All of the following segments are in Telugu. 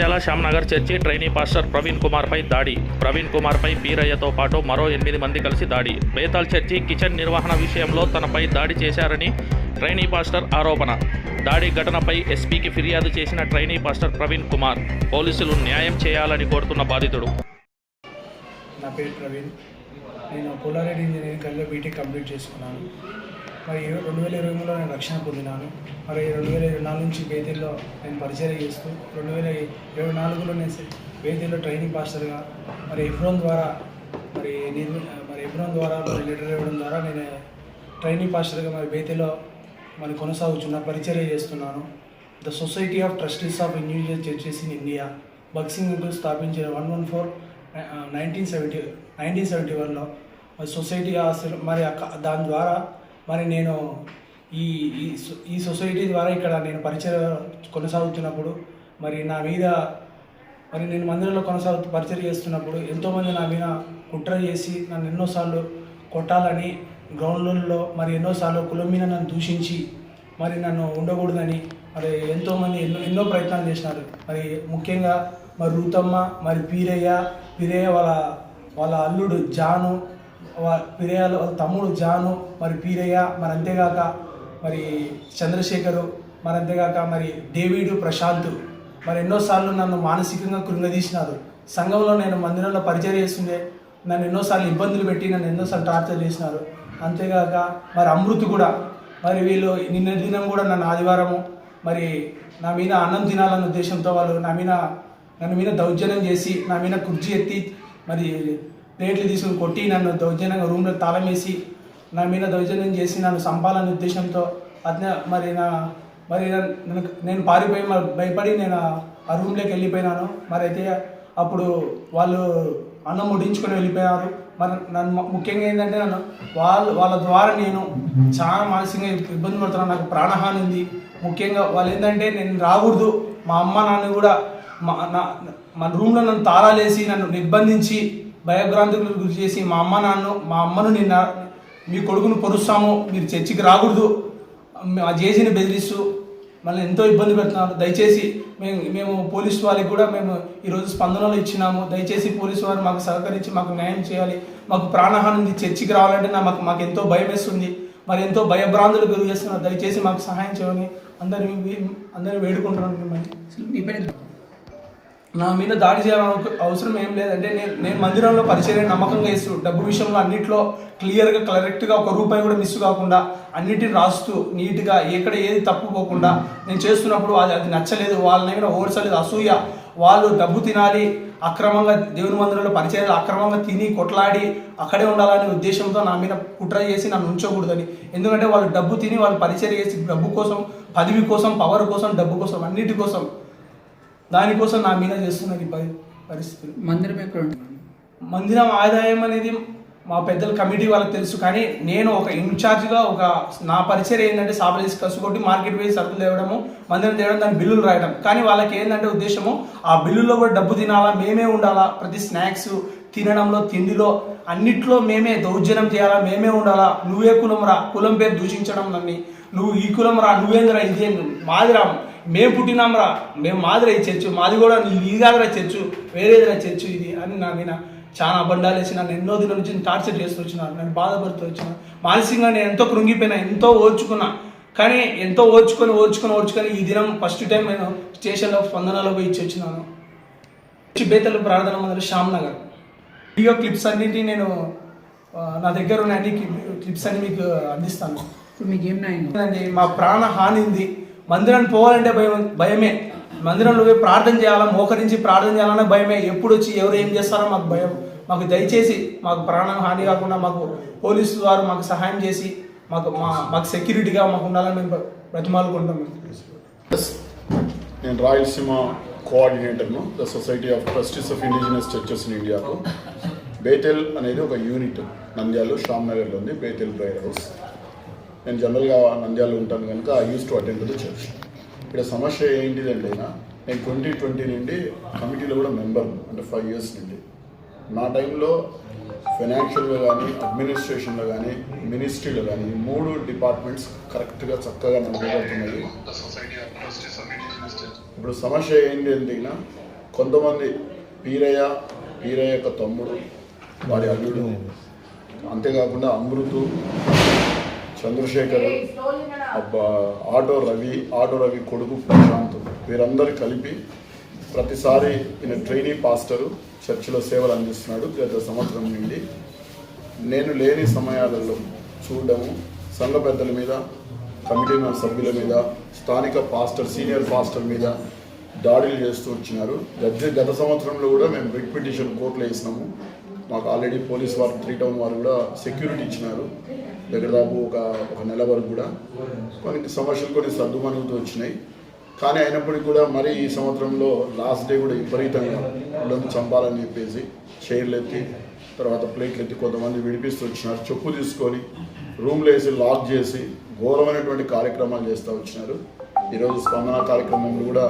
Nandyal Shyamnagar church trainee pastor Praveen కుమార్పై దాడి. ప్రవీణ్ కుమార్పై పీరయ్యతో పాటు మరో ఎనిమిది మంది కలిసి దాడి. బేతాల్ చర్చి కిచెన్ నిర్వహణ విషయంలో తనపై దాడి చేశారని ట్రైనీ పాస్టర్ ఆరోపణ. దాడి ఘటనపై ఎస్పీకి ఫిర్యాదు చేసిన ట్రైనీ పాస్టర్ ప్రవీణ్ కుమార్ పోలీసులు న్యాయం చేయాలని కోరుతున్న బాధితుడు. నా పేరు ప్రవీణ్. నేను పోలారెడ్డి ఇంజనీరింగ్ కలిసి బీటెక్ కంప్లీట్ చేసుకున్నాను. మరి రెండు వేల ఇరవై మూడులో నేను రక్షణ పొందినాను. మరి రెండు వేల ఇరవై నాలుగు నుంచి బేతిల్లో నేను పరిచయం చేస్తూ రెండు వేల ఇరవై నాలుగులో నేను బేతిల్లో ట్రైనింగ్ పాస్టర్గా మరి ఎఫ్రోన్ ద్వారా మరి నిర్మి మరి ఎఫ్రోన్ ద్వారా మరి లెటర్ ఇవ్వడం ద్వారా నేను ట్రైనింగ్ పాస్టర్గా మరి బేతిలో మరి కొనసాగుతున్న పరిచర్య చేస్తున్నాను. The society of trustees of individual churches in India బక్సింగ్ స్థాపించిన one one four nineteen seventy nineteen seventy వన్లో మరి సొసైటీ ఆస్తులు మరి అక్క- దాని ద్వారా మరి నేను ఈ ఈ సొ- ఈ సొసైటీ ద్వారా ఇక్కడ నేను పరిచయం కొనసాగుతున్నప్పుడు మరి నా మీద మరి నేను మందిరంలో కొనసాగు పరిచయం చేస్తున్నప్పుడు ఎంతోమంది నా మీద కుట్ర చేసి నన్ను ఎన్నోసార్లు కొట్టాలని గ్రౌండ్లలో మరి ఎన్నోసార్లు కులం మీద నన్ను దూషించి మరి నన్ను ఉండకూడదని మరి ఎంతోమంది ఎన్నో ఎన్నో ప్రయత్నాలు చేసినారు. మరి ముఖ్యంగా మరి రూతమ్మ మరి పీరయ్య పీరయ్య వాళ్ళ వాళ్ళ అల్లుడు జాను వా- వాళ్ళ తమ్ముడు జాను మరి పీరయ్య మరి అంతేగాక మరి చంద్రశేఖరు మరి అంతేగాక మరి డేవిడ్ ప్రశాంత్. మరి ఎన్నోసార్లు నన్ను మానసికంగా కృంగదీసినారు. సంఘంలో నేను మందిరంలో పరిచయం చేస్తుండే. నన్ను ఎన్నోసార్లు ఇబ్బందులు పెట్టి నన్ను ఎన్నోసార్లు టార్చర్ చేసినారు. అంతేగాక మరి అమృత్ కూడా. మరి వీళ్ళు నిన్న దినం కూడా నన్ను ఆదివారము మరి నా మీద అన్నం తినాలన్న ఉద్దేశంతో వాళ్ళు నా మీద నన్ను మీద దౌర్జన్యం చేసి నా మీద కుర్చీ ఎత్తి మరి రేట్లు తీసుకుని కొట్టి నన్ను దౌర్జన్యంగా రూమ్లో తాళం వేసి నా మీద దౌర్జన్యం చేసి నన్ను సంపాలనే ఉద్దేశంతో అతనే మరి నా మరి నన్ను- నేను పారిపోయి మరి భయపడి నేను ఆ- రూమ్లోకి వెళ్ళిపోయినాను. మరి అయితే అప్పుడు వాళ్ళు అన్నం ముడించుకొని వెళ్ళిపోయారు. మరి నన్ను ముఖ్యంగా ఏంటంటే నన్ను వాళ్ళు వాళ్ళ ద్వారా నేను చాలా మానసికంగా ఇబ్బంది పడుతున్నాను నాకు ప్రాణహాని ఉంది. ముఖ్యంగా వాళ్ళు ఏంటంటే నేను రాకూడదు. మా అమ్మ నాన్న కూడా మా నా మా రూమ్లో నన్ను తాళాలేసి నన్ను నిర్బంధించి భయభ్రాంతులకు గురి చేసి మా అమ్మ నాన్ను మా అమ్మను నిన్న మీ కొడుకును పొరుస్తాము మీరు చర్చికి రాకూడదు. ఆ జేసీని బెదిరిస్తూ మళ్ళీ ఎంతో ఇబ్బంది పెడుతున్నారు. దయచేసి మేము మేము పోలీసు వాళ్ళకి కూడా మేము ఈరోజు స్పందనలు ఇచ్చినాము. దయచేసి పోలీసు వారు మాకు సహకరించి మాకు న్యాయం చేయాలి. మాకు ప్రాణహాని ఉంది చర్చికి రావాలంటే నా మాకు మాకు ఎంతో భయం వేస్తుంది. మరి ఎంతో భయభ్రాంతులు గురి చేస్తున్నారు. దయచేసి మాకు సహాయం చేయమని అందరిని వీ- వేడుకుంటున్నాను మిమ్మల్ని. నా మీద దాడి చేయాలని అవసరం ఏం లేదంటే నేను నేను మందిరంలో పరిచయం నమ్మకంగా ఇస్తూ డబ్బు విషయంలో అన్నింటిలో క్లియర్గా కరెక్ట్గా ఒక రూపాయి కూడా మిస్ కాకుండా అన్నిటిని రాస్తూ నీట్గా ఎక్కడ ఏది తప్పుకోకుండా నేను చేస్తున్నప్పుడు అది అది నచ్చలేదు వాళ్ళని కూడా ఓడ్చలేదు అసూయ. వాళ్ళు డబ్బు తినాలి అక్రమంగా దేవుని మందిరంలో పరిచయాలు అక్రమంగా తిని కొట్లాడి అక్కడే ఉండాలనే ఉద్దేశంతో నా మీద కుట్ర చేసి నన్ను ఉంచకూడదని. ఎందుకంటే వాళ్ళు డబ్బు తిని వాళ్ళు పరిచయం చేసి డబ్బు కోసం పదవి కోసం పవర్ కోసం డబ్బు కోసం అన్నిటి కోసం దానికోసం నా మీద చేస్తున్నది పరి- పరిస్థితులు. మందిరం ఎక్కడ మందిరం ఆదాయం అనేది మా పెద్దల కమిటీ వాళ్ళకి తెలుసు కానీ నేను ఒక ఇన్ఛార్జ్గా ఒక నా పరిచయం ఏంటంటే సాపలేసి కసు కొట్టి మార్కెట్ పోయి సరుకులు తేవడము మందిరం తేవడం దాని బిల్లులు రాయడం. కానీ వాళ్ళకి ఏంటంటే ఉద్దేశము ఆ బిల్లుల్లో కూడా డబ్బు తినాలా మేమే ఉండాలా ప్రతి స్నాక్స్ తినడంలో తిండిలో అన్నిట్లో మేమే దౌర్జన్యం చేయాలా మేమే ఉండాలా నువ్వే కులం రా కులం పేరు దూషించడం నన్ను నువ్వు ఈ కులం రా నువ్వేంద్రా ఇదేం మాదిరా మేము పుట్టినాం రా మేము మాదిరా చర్చు మాది కూడా నీ ఇది కాదురా చర్చు వేరేదిరా చర్చు ఇది అని నా మీద చాలా అబండాలు వేసి నన్ను ఎన్నో దినం నుంచి టార్చర్ చేస్తూ వచ్చినారు నేను బాధపడుతూ వచ్చిన. మానసికంగా నేను ఎంతో కృంగిపోయినా ఎంతో ఓర్చుకున్నా. కానీ ఎంతో ఓర్చుకొని ఓర్చుకొని ఓర్చుకొని ఈ దినం ఫస్ట్ టైం నేను స్టేషన్లో స్పందనలో పోయి ఇచ్చి వచ్చినాను. వచ్చి బేతలు ప్రార్థన మందిరం శ్యామ్ నగర్ వీడియో క్లిప్స్ అన్నింటినీ నేను నా దగ్గర ఉన్న అన్ని క్లిప్స్ అన్ని మీకు అందిస్తాను. ఇప్పుడు మీకు ఏం మా ప్రాణ హాని ఉంది మందిరానికి పోవాలంటే భయం భయమే. మందిరంలో పోయి ప్రార్థన చేయాలా? మోకరించి ప్రార్థన చేయాలన్నా భయమే. ఎప్పుడు వచ్చి ఎవరు ఏం చేస్తారో మాకు భయం. మాకు దయచేసి మాకు ప్రాణం హాని కాకుండా మాకు పోలీసు వారు మాకు సహాయం చేసి మాకు మా మాకు సెక్యూరిటీగా మాకు ఉండాలని మేము బ్రతిమాలుకుంటాం నేను Rayalaseema కోఆర్డినేటర్ను the society of trustees of indigenous churches in ఇండియాకు. బేతెల్ అనేది ఒక యూనిట్ నంద్యాలు శ్యామ్ నగర్లో ఉంది బేతెల్ ప్రేయర్ హౌస్. నేను జనరల్గా నంద్యాలలో ఉంటాను కనుక I use to attend the church ఇక్కడ సమస్య ఏంటిదంటే అయినా నేను ట్వంటీ ట్వంటీ నుండి కమిటీలో కూడా మెంబర్ అంటే ఫైవ్ ఇయర్స్ నుండి. నా టైంలో ఫైనాన్షియల్గా కానీ అడ్మినిస్ట్రేషన్లో కానీ మినిస్ట్రీలో కానీ మూడు డిపార్ట్మెంట్స్ కరెక్ట్గా చక్కగా నడపబడుతున్నాయి. ఇప్పుడు సమస్య ఏంటి అంటే కొంతమంది పీరయ్య పీరయ్య యొక్క తమ్ముడు వాడి అల్లుడు అంతేకాకుండా అమృతు చంద్రశేఖర్ అబ్బా ఆటో రవి ఆటో రవి కొడుకు ప్రశాంత్. వీరందరూ కలిపి ప్రతిసారి ఈయన ట్రైనీ పాస్టరు చర్చిలో సేవలు అందిస్తున్నాడు గత సంవత్సరం నుండి. నేను లేని సమయాలలో చూడడము సంఘ పెద్దల మీద కమిటీ సభ్యుల మీద స్థానిక పాస్టర్ సీనియర్ పాస్టర్ మీద దాడులు చేస్తూ వచ్చినారు. గత గత సంవత్సరంలో కూడా మేము రిట్ పిటిషన్ కోర్టులో వేసినాము. మాకు ఆల్రెడీ పోలీస్ వారు త్రీ టౌన్ వారు కూడా సెక్యూరిటీ ఇచ్చినారు. దగ్గర దాపు ఒక ఒక నెల వరకు కూడా. కొన్ని సమస్యలు కొన్ని సర్దుమణుగుతూ వచ్చినాయి. కానీ అయినప్పటికీ కూడా మరి ఈ సంవత్సరంలో లాస్ట్ డే కూడా విపరీతంగా వాళ్ళని చంపాలని చెప్పేసి చైర్లు ఎత్తి తర్వాత ప్లేట్లు ఎత్తి కొంతమంది విడిపిస్తూ వచ్చినారు. చెప్పు తీసుకొని రూమ్లో వేసి లాక్ చేసి ఘోరమైనటువంటి కార్యక్రమాలు చేస్తూ వచ్చినారు. ఈరోజు స్పందన కార్యక్రమంలో కూడా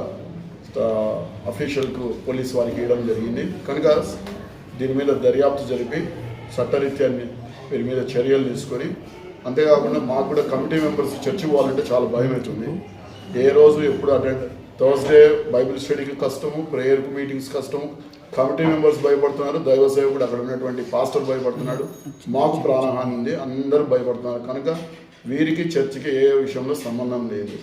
అఫీషియల్కు పోలీస్ వారికి ఇవ్వడం జరిగింది. కనుక దీని మీద దర్యాప్తు జరిపి చట్టరీత్యా వీరి మీద చర్యలు తీసుకొని అంతేకాకుండా మాకు కూడా కమిటీ మెంబర్స్ చర్చి పోవాలంటే చాలా భయం అవుతుంది. ఏ రోజు ఎప్పుడు అటెండ్ థర్స్డే బైబిల్ స్టడీకి కష్టము ప్రేయర్ మీటింగ్స్ కష్టము కమిటీ మెంబర్స్ భయపడుతున్నారు దైవ సేవకుడు అక్కడ ఉన్నటువంటి పాస్టర్ భయపడుతున్నాడు మాకు ప్రాణహాని ఉంది అందరూ భయపడుతున్నారు. కనుక వీరికి చర్చికి ఏ విషయంలో సంబంధం లేదు.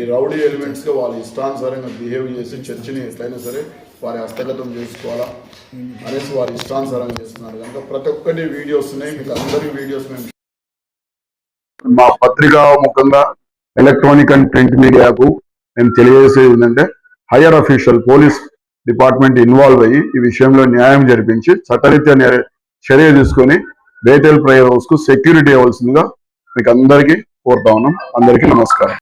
ఈ రౌడీ ఎలిమెంట్స్గా వాళ్ళు ఇష్టానుసారంగా బిహేవ్ చేసి చర్చిని ఎట్లయినా సరే వారి హస్తగతం చేసుకోవాలా? అనేసి వారి ఇష్టానుసారంగా చేస్తున్నారు. కనుక ప్రతి ఒక్కటి వీడియోస్ ఉన్నాయి. మీకు అందరి వీడియోస్ మేము మా పత్రికా ముఖంగా ఎలక్ట్రానిక్ అండ్ ప్రింట్ మీడియాకు మేము తెలియజేసేది ఏంటంటే higher official police department involve అయ్యి ఈ విషయంలో న్యాయం జరిపించి చట్టరీత్యా చర్య తీసుకొని బేతెల్ ప్రేయర్ హౌస్కు సెక్యూరిటీ ఇవ్వాల్సిందిగా మీకు అందరికీ కోరుతా ఉన్నాం. అందరికీ నమస్కారం.